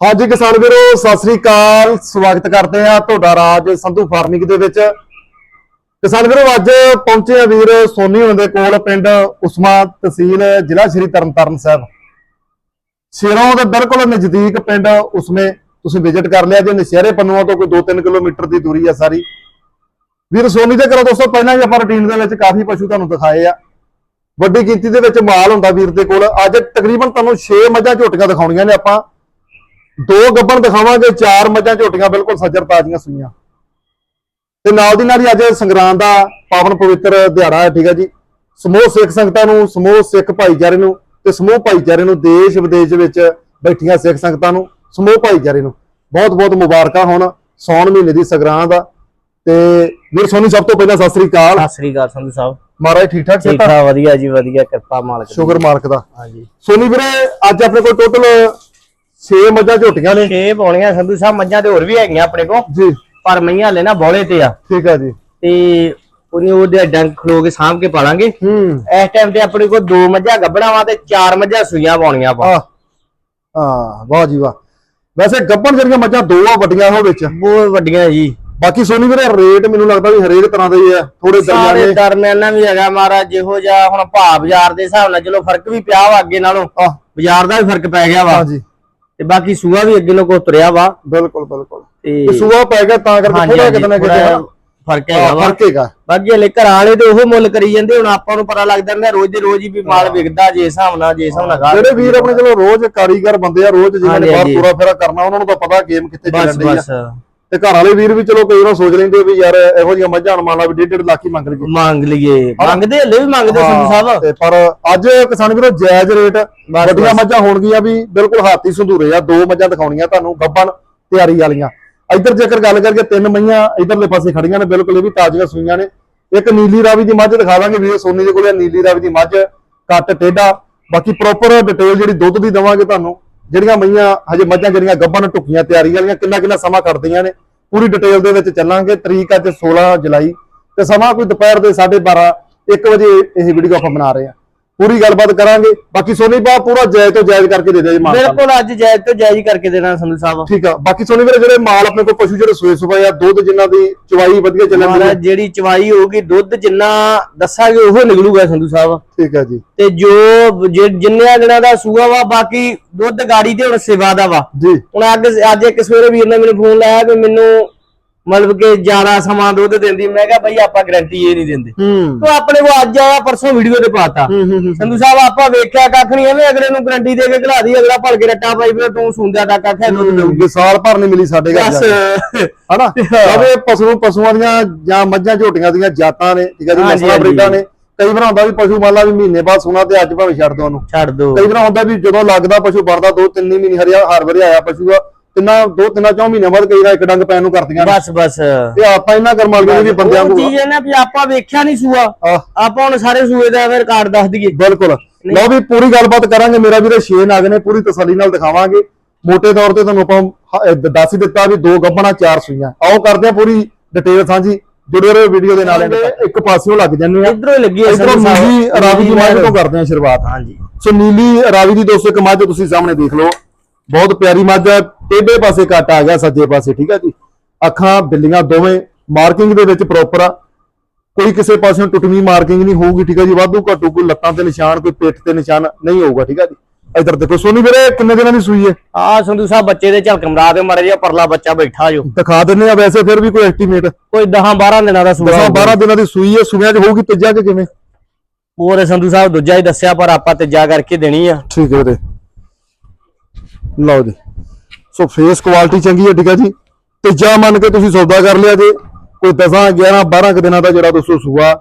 ਹਾਂਜੀ ਕਿਸਾਨ ਵੀਰੋ, ਸਤਿ ਸ੍ਰੀ ਅਕਾਲ। ਸਵਾਗਤ ਕਰਦੇ ਆ ਤੁਹਾਡਾ ਰਾਜ ਸੰਧੂ ਫਾਰਮਿੰਗ ਦੇ ਵਿੱਚ। ਕਿਸਾਨ ਵੀਰੋ, ਅੱਜ ਪਹੁੰਚੇ ਆ ਵੀਰ ਸੋਨੀ ਹੋਣ ਕੋਲ, ਪਿੰਡ ਉਸਮਾ ਤਹਿਸੀਲ, ਜ਼ਿਲ੍ਹਾ ਸ਼੍ਰੀ ਤਰਨਤਾਰਨ ਸਾਹਿਬ। ਸ਼ੇਰੋਂ ਦੇ ਬਿਲਕੁਲ ਨਜ਼ਦੀਕ ਪਿੰਡ ਉਸਮੇ, ਤੁਸੀਂ ਵਿਜ਼ਿਟ ਕਰ ਲਿਆ ਜੇ, ਨਸ਼ਹਿਰੇ ਪੰਨੂਆਂ ਤੋਂ ਕੋਈ 2-3 ਕਿਲੋਮੀਟਰ ਦੀ ਦੂਰੀ ਆ ਸਾਰੀ। ਵੀਰ ਸੋਨੀ ਦੇ ਘਰੋਂ ਦੋਸਤੋ, ਪਹਿਲਾਂ ਹੀ ਆਪਾਂ ਰੂਟੀਨ ਦੇ ਵਿੱਚ ਕਾਫੀ ਪਸ਼ੂ ਤੁਹਾਨੂੰ ਦਿਖਾਏ ਆ। ਵੱਡੀ ਗਿਣਤੀ ਦੇ ਵਿੱਚ ਮਾਲ ਹੁੰਦਾ ਵੀਰ ਦੇ ਕੋਲ। ਅੱਜ ਤਕਰੀਬਨ ਤੁਹਾਨੂੰ 6 ਮੱਝਾਂ ਝੋਟੀਆਂ ਦਿਖਾਉਣੀਆਂ ਨੇ ਆਪਾਂ। ਦੋ ਗੱਬਣ ਦਿਖਾਵਾਂਗੇ ਚਾਰ ਮੱਝਾਂ ਝੋਟੀਆਂ ਬਿਲਕੁਲ ਸੱਜਰ ਤਾਜ਼ੀਆਂ ਸੂਈਆਂ। ਤੇ ਨਾਲ ਦੀ ਨਾਲ ਹੀ ਅੱਜ ਸੰਗਰਾਂਦ ਦਾ ਪਾਵਨ ਪਵਿੱਤਰ ਦਿਹਾੜਾ ਹੈ ਠੀਕ ਹੈ ਜੀ। ਸਮੂਹ ਸਿੱਖ ਸੰਗਤਾਂ ਨੂੰ ਸਮੂਹ ਸਿੱਖ ਭਾਈਚਾਰੇ ਨੂੰ ਤੇ ਸਮੂਹ ਭਾਈਚਾਰੇ ਨੂੰ ਦੇਸ਼ ਵਿਦੇਸ਼ ਵਿੱਚ ਬੈਠੀਆਂ ਸਿੱਖ ਸੰਗਤਾਂ ਨੂੰ ਸਮੂਹ ਭਾਈਚਾਰੇ ਨੂੰ ਬਹੁਤ ਬਹੁਤ ਮੁਬਾਰਕਾਂ ਹੋਣ ਸੌਣ ਮਹੀਨੇ ਦੀ ਸੰਗਰਾਂਦ ਆ। ਤੇ ਵੀਰ ਸੋਨੀ ਸਭ ਤੋਂ ਪਹਿਲਾਂ ਸਤਿ ਸ੍ਰੀ ਅਕਾਲ। ਸਤਿ ਸ੍ਰੀ ਅਕਾਲ ਸੰਧੂ ਸਾਹਿਬ। ਮਹਾਰਾਜ ਠੀਕ ਠਾਕ ਠੀਕ ਸੇਤਾ ਠਾਕ ਵਧੀਆ ਜੀ ਵਧੀਆ ਕਿਰਪਾ ਮਾਲਕ ਦੀ। ਸ਼ੁਕਰ ਮਾਲਕ ਦਾ। ਹਾਂਜੀ। ਸੋਨੀ ਵੀਰੇ ਅੱਜ ਆਪਣੇ ਕੋਲ ਟੋਟਲ 6 ਮੱਝਾਂ ਝੋਟੀਆਂ ਨੇ। ਛੇ ਪਾਉਣੀਆਂ ਸੰਧੂ ਸਾਹਿਬ ਮੱਝਾਂ ਤੇ ਹੋਰ ਵੀ ਹੈਗੀਆਂ ਆਪਣੇ ਕੋਲ। ਜੀ। ਪਰ ਮਈਆਂ ਨਾ ਬੋਲੇ ਤੇ ਆ। ਠੀਕ ਹੈ ਜੀ। ਤੇ ਉਹਨੇ ਉਹਦੇ ਡੰਗ ਖਲੋ ਕੇ ਸਾਂਭ ਕੇ ਪਾਲਾਂਗੇ। ਹੂੰ। ਇਸ ਟਾਈਮ ਤੇ ਆਪਣੇ ਕੋਲ ਦੋ ਮੱਝਾਂ ਗੱਬੜਾਂ ਵਾ ਤੇ ਚਾਰ ਮੱਝਾਂ ਸੂਈਆਂ ਪਾਉਣੀਆਂ ਆਪਾਂ। ਆ ਹਾਂ ਵਾਹ ਜੀ ਵਾਹ। ਵੈਸੇ ਗੱਬਣ ਜਿਹੜੀਆਂ ਮੱਝਾਂ ਦੋ ਆ ਵੱਡੀਆਂ ਉਹ ਵਿੱਚ। ਬਹੁਤ ਵੱਡੀਆਂ ਜੀ। ਬਾਕੀ ਸੋਨੀ ਵੀਰੇ ਰੇਟ ਮੈਨੂੰ ਲੱਗਦਾ ਵੀ ਹਰੇਕ ਤਰ੍ਹਾਂ ਦੇ ਹੀ ਆ। ਥੋੜੇ ਸਾਰੇ ਦਰਮਿਆਨੇ ਦਰਮਿਆਨਾ ਵੀ ਹੈਗਾ ਮਹਾਰਾਜ ਜਿਹੋ ਜਿਹਾ ਹੁਣ ਭਾਅ ਬਾਜ਼ਾਰ ਦੇ ਹਿਸਾਬ ਨਾਲ ਚਲੋ ਫ਼ਰਕ ਵੀ ਪਿਆ ਵਾ ਅੱਗੇ ਨਾਲੋਂ। ਆ ਬਾਜ਼ਾਰ ਦਾ ਵੀ ਫ਼ਰਕ ਪੈ ਗਿਆ ਵਾ। ਹਾਂਜੀ ਤੇ ਬਾਕੀ ਸੂਆ ਵੀ ਅੱਗੇ ਨੂੰ ਕੋ ਤੁਰਿਆ ਵਾ। ਬਿਲਕੁਲ ਬਿਲਕੁਲ। ਤੇ ਸੂਆ ਪੈ ਗਿਆ ਤਾਂ ਕਰਕੇ ਥੋੜਾ ਕਿਤੇ ਨਾ ਕਿਤੇ ਫ਼ਰਕ ਹੈਗਾ ਵਾ। ਫ਼ਰਕ ਹੈਗਾ। ਬਾਕੀ ਹਲੇ ਘਰਾਂ ਵਾਲੇ ਤੇ ਉਹ ਮੁੱਲ ਕਰੀ ਜਾਂਦੇ ਹੁਣ ਆਪਾਂ ਨੂੰ ਪਤਾ ਲੱਗਦਾ ਹੁੰਦਾ ਰੋਜ਼ ਦੇ ਰੋਜ਼ ਹੀ ਵੀ ਮਾਲ ਵਿਕਦਾ ਜੇ ਹਿਸਾਬ ਨਾਲ ਜੇ ਹਿਸਾਬ ਨਾਲ ਜਿਹੜੇ ਵੀਰ ਆਪਣੇ ਚਲੋ ਰੋਜ਼ ਕਾਰੀਗਰ ਬੰਦੇ ਆ ਰੋਜ਼ ਜਿਨ੍ਹਾਂ ਨੇ ਬਾਹਰ। ਪੂਰਾ ਫੇਰਾ ਕਰਨਾ ਉਹਨਾਂ ਨੂੰ ਤਾਂ ਪਤਾ ਗੇਮ ਕਿੱਥੇ ਚੱਲਣ ਦੀ ਬਸ। ਆ ਤੇ ਘਰ ਵਾਲੇ ਵੀਰ ਵੀ ਚਲੋ ਕਈ ਵਾਰ ਸੋਚ ਲੈਂਦੇ ਵੀ ਯਾਰ ਇਹੋ ਜਿਹੀਆਂ ਮੱਝਾਂ ਅਨਮਾਨਾ ਵੀ 1.5 ਲੱਖ ਹੀ ਮੰਗ ਲਈਏ। ਮੰਗ ਲਈਏ। ਮੰਗਦੇ ਹਲੇ ਵੀ ਮੰਗਦੇ ਸੰਧੂ ਸਾਹਿਬ। ਤੇ ਪਰ ਅੱਜ ਕਿਸਾਨ ਵੀਰੋ ਜਾਇਜ਼ ਰੇਟ ਵੱਡੀਆਂ ਮੱਝਾਂ ਹੋਣਗੀਆਂ ਵੀ ਬਿਲਕੁਲ ਹਾਥੀ ਸੰਧੂਰੇ ਆ ਦੋ ਮੱਝਾਂ ਦਿਖਾਉਣੀਆਂ ਤੁਹਾਨੂੰ ਗੱਬਨ ਤਿਆਰੀ ਵਾਲੀਆਂ। ਇੱਧਰ ਜੇਕਰ ਗੱਲ ਕਰੀਏ ਤਿੰਨ ਮਈਆਂ ਇਧਰਲੇ ਪਾਸੇ ਖੜੀਆਂ ਨੇ ਬਿਲਕੁਲ ਇਹ ਵੀ ਤਾਜ਼ੀਆਂ ਸੂਈਆਂ ਨੇ। ਇੱਕ ਨੀਲੀ ਰਾਵੀ ਦੀ ਮੱਝ ਦਿਖਾ ਦਾਂਗੇ ਵੀਰ ਸੋਨੀ ਦੇ ਕੋਲੇ ਨੀਲੀ ਰਾਵੀ ਦੀ ਮੱਝ ਕੱਟ ਟੇਢਾ। ਬਾਕੀ ਪ੍ਰੋਪਰ ਡਿਟੇਲ ਜਿਹੜੀ ਦੁੱਧ ਦੀ ਦਵਾਂਗੇ ਤੁਹਾਨੂੰ ਜਿਹੜੀਆਂ ਮਈਆਂ, ਹਜੇ ਮੱਝਾਂ ਜਿਹੜੀਆਂ ਗੱਬਨ ਟੁਕੀਆਂ ਤਿਆਰੀ ਵਾਲੀਆਂ ਕਿੰਨਾ ਕਿੰਨਾ ਸਮਾਂ ਕੱਢਦੀਆਂ ਨੇ, ਪੂਰੀ ਡਿਟੇਲ ਦੇ ਵਿੱਚ ਚੱਲਾਂਗੇ। ਤਰੀਕ ਅੱਜ 16 ਜੁਲਾਈ ਤੇ ਸਮਾਂ ਕੋਈ ਦੁਪਹਿਰ ਦੇ 12:30 1 ਵਜੇ ਇਹ ਵੀਡੀਓ ਆਪਾਂ ਬਣਾ ਰਹੇ ਹਾਂ। ਪੂਰੀ ਗੱਲਬਾਤ ਕਰਾਂਗੇ। ਬਾਕੀ ਸੋਨੀ ਬਾ ਪੂਰਾ ਜਾਇਜ਼ ਤੋਂ ਜਾਇਜ਼ ਕਰਕੇ ਦੇ ਦੇ ਜੀ ਮਾਲ ਬਿਲਕੁਲ ਅੱਜ ਜਾਇਜ਼ ਤੋਂ ਜਾਇਜ਼ ਕਰਕੇ ਦੇਣਾ ਸੰਧੂ ਸਾਹਿਬ। ਠੀਕ ਆ। ਬਾਕੀ ਸੋਨੀ ਵੀਰੇ ਜਿਹੜੇ ਮਾਲ ਆਪਣੇ ਕੋਲ ਪਸ਼ੂ ਜਿਹੜੇ ਸੋਏ ਸੁਪਾਏ ਆ ਦੁੱਧ ਜਿਨ੍ਹਾਂ ਦੀ ਚਵਾਈ ਵਧੀਆ ਚੱਲਣ ਦੀ ਜਿਹੜੀ ਚਵਾਈ ਹੋਊਗੀ ਦੁੱਧ ਜਿੰਨਾ ਦੱਸਾਂਗੇ ਉਹ ਨਿਕਲੂਗਾ ਸੰਧੂ ਸਾਹਿਬ। ਠੀਕ ਹੈ ਜੀ। ਤੇ ਜੋ ਜਿ- ਜਿੰਨਿਆਂ ਦਿਨਾਂ ਦਾ ਸੂਆ ਵਾ ਬਾਕੀ ਦੁੱਧ ਗਾੜੀ ਤੇ ਹੁਣ ਸੇਵਾ ਦਾ ਵਾ। ਜੀ। ਹੁਣ ਅੱਜ ਅੱਜ ਇੱਕ ਸਵੇਰੇ ਵੀਰ ਨੇ ਮੈਨੂੰ ਫੋਨ ਲਾਇਆ ਕਿ ਮੈਨੂੰ ਮਤਲਬ ਕਿ ਜ਼ਿਆਦਾ ਸਮਾਂ ਦੁੱਧ ਦਿੰਦੀ ਮੈਂ ਕਿਹਾ ਬਈ ਆਪਾਂ ਗਾਰੰਟੀ ਇਹ ਨਹੀਂ ਦਿੰਦੇ। ਤੋ ਆਪਣੇ ਕੋ ਅੱਜ ਆਇਆ ਪਰਸੋਂ ਵੀਡੀਓ ਤੇ ਪਾਤਾ। ਸੰਧੂ ਸਾਹਿਬ ਆਪਾਂ ਵੇਖਿਆ ਕੱਖ ਨਹੀਂ ਐਵੇਂ ਅਗਲੇ ਨੂੰ ਗਾਰੰਟੀ ਦੇ ਕੇ ਘਲਾ ਦੀ ਅਗਲਾ ਭਲ ਕੇ ਰੱਟਾ ਪਾਈ ਫਿਰ ਤੂੰ ਸੁੰਦਿਆ ਦਾ ਕੱਖ ਹੈ ਦੁੱਧ ਦੇਊਗੀ। ਵਿਸਾਲ ਭਰ ਨਹੀਂ ਮਿਲੀ ਸਾਡੇ ਘਰ ਬਸ। ਹਨਾ? ਪਸ਼ੂ ਪਸ਼ੂਆਂ ਦੀਆਂ ਜਾਂ ਮੱਝਾਂ ਝੋਟੀਆਂ ਦੀਆਂ ਜਾਤਾਂ ਨੇ ਠੀਕ ਹੈ ਜੀ ਨਸਲਾਂ। ਬਰੀਡਾਂ ਨੇ ਕਈ ਵਾਰ ਹੁੰਦਾ ਵੀ ਪਸ਼ੂ ਮੰਨ ਲਾ ਵੀ ਮਹੀਨੇ ਬਾਅਦ ਸੁਣਾ ਤੇ ਅੱਜ ਭਾਵੇਂ ਛੱਡ ਦੋ ਉਹਨੂੰ। ਛੱਡ ਦੋ। ਕਈ ਵਾਰ ਹੁੰਦਾ ਵੀ ਜਦੋਂ ਲੱਗਦਾ ਪਸ਼ੂ ਵੜਦਾ ਦੋ ਤਿੰਨ ਮਹੀਨੇ ਹਰਿਆ ਹਰ ਵਾਰੀ ਆਇਆ ਪਸ਼ੂ ਆ ਤਿੰਨਾ ਦੋ ਤਿੰਨਾ ਚੌ ਮਹੀਨਿਆਂ ਬਾਅਦ ਕਈ ਵਾਰ ਇੱਕ ਡੰਗ ਪੈਣ ਨੂੰ ਕਰਦੀਆਂ ਨੇ। ਬਸ ਬਸ। ਤੇ ਆਪਾਂ ਇਹਨਾਂ ਕਰਮਾਂ ਵਾਲੀਆਂ ਵੀ ਬੰਦਿਆਂ ਉਹ ਨੂੰ ਚੀਜ਼ ਹੈ ਨਾ ਵੀ ਆਪਾਂ ਵੇਖਿਆ ਨਹੀਂ ਸੂਆ। ਆਹ। ਆਪਾਂ ਹੁਣ ਸਾਰੇ ਸੂਏ ਦਾ ਐਵੇਂ ਰਿਕਾਰਡ ਦੱਸ ਦਈਏ। ਬਿਲਕੁਲ। ਲਓ ਵੀ ਪੂਰੀ ਗੱਲਬਾਤ ਕਰਾਂਗੇ ਮੇਰਾ ਵੀਰੇ ਛੇ ਨਾਗ ਨੇ ਪੂਰੀ ਤਸੱਲੀ ਨਾਲ ਦਿਖਾਵਾਂਗੇ। ਮੋٹے ਤੌਰ ਤੇ ਤੁਹਾਨੂੰ ਆਪਾਂ ਹ- ਅਹ ਦੱਸ ਹੀ ਦਿੱਤਾ ਵੀ ਦੋ ਗੱਬਣਾ ਚਾਰ ਸੂਈਆਂ। ਆਓ ਕਰਦੇ ਆ ਪੂਰੀ ਡਿਟੇਲ ਸਾਂਝੀ। ਜੁੜੇ ਰਹੋ ਵੀਡੀਓ ਦੇ ਨਾਲ ਇੱਕ ਪਾਸਿਓਂ ਲੱਗ ਜੰਨੇ ਆ ਇਧਰੋਂ ਹੀ ਲੱਗੀ ਹੈ ਇਧਰੋਂ ਸੰਧੂ ਸਾਹਿਬ। ਨੀਲੀ ਰਾਵੀ ਦੀ ਮੱਝ ਤੋਂ ਕਰਦੇ ਆ ਸ਼ੁਰੂਆਤ। ਹਾਂਜੀ। ਸੋ ਨੀਲੀ ਰਾਵੀ ਦੀ ਦੋਸਤੋ ਇੱਕ ਮੱਝ ਤੁਸੀਂ ਸਾਹਮਣੇ ਦੇਖ ਲਓ। ਬਹੁਤ ਪਿਆਰੀ ਮੱਝ ਹੈ ਟੇਢੇ ਪਾਸੇ ਕੱਟ ਆ ਗਿਆ ਸੱਜੇ ਪਾਸੇ ਠੀਕ ਹੈ ਜੀ। ਅੱਖਾਂ ਬਿੱਲੀਆਂ ਦੋਵੇਂ ਮਾਰਕਿੰਗ ਦੇ ਵਿੱਚ ਪ੍ਰੋਪਰ ਆ। ਕੋਈ ਕਿਸੇ ਪਾਸਿਓਂ ਟੁੱਟਵੀਂ ਮਾਰਕਿੰਗ ਨਹੀਂ ਹੋਊਗੀ ਠੀਕ ਹੈ ਜੀ। ਵਾਧੂ ਘਾਟੂ ਕੋਈ ਲੱਤਾਂ ਤੇ ਨਿਸ਼ਾਨ ਕੋਈ ਪਿੱਠ ਤੇ ਨਿਸ਼ਾਨ ਨਹੀਂ ਹੋਊਗਾ ਠੀਕ ਹੈ ਜੀ। ਇਧਰ ਦੇਖੋ ਸੋਨੀ ਵੀਰੇ ਕਿੰਨੇ ਦਿਨਾਂ ਦੀ ਸੂਈ ਹੈ? ਆ ਸੰਧੂ ਸਾਹਿਬ ਬੱਚੇ ਦੇ ਝਲਕਮਰਾ ਦੇ ਮਰੇ ਜਿਹਾ ਪਰਲਾ ਬੱਚਾ ਬੈਠਾ ਜੋ। ਦਿਖਾ ਦਿੰਨੇ ਆ ਵੈਸੇ ਫਿਰ ਵੀ ਕੋਈ ਐਸਟੀਮੇਟ ਕੋਈ 10 12 ਦਿਨਾਂ ਦਾ ਸੂਆ 10 12 ਦਿਨਾਂ ਦੀ ਸੂਈ ਹੈ ਸੂਈਆਂ 'ਚ ਹੋਊਗੀ ਤੀਜਾ ਕਿ ਕਿਵੇਂ? ਹੋਰ ਸੰਧੂ ਸਾਹਿਬ ਦੂਜਾ ਹੀ ਦੱਸਿਆ ਪਰ ਆਪਾਂ ਤੀਜਾ ਕਰਕੇ ਦੇਣੀ ਆ। ਠੀਕ ਹੈ ਵੀਰੇ। ਲਓ ਜੀ। ਸੋ ਫੇਸ ਕੁਆਲਿਟੀ ਚੰਗੀ ਹੈ ਠੀਕ ਹੈ ਜੀ। ਤੀਜਾ ਮੰਨ ਕੇ ਤੁਸੀਂ ਸੌਦਾ ਕਰ ਲਿਆ ਜੇ। ਕੋਈ 10 11 12 ਕੁ ਦਿਨਾਂ ਦਾ ਜਿਹੜਾ ਦੋਸਤੋ ਸੂਆ।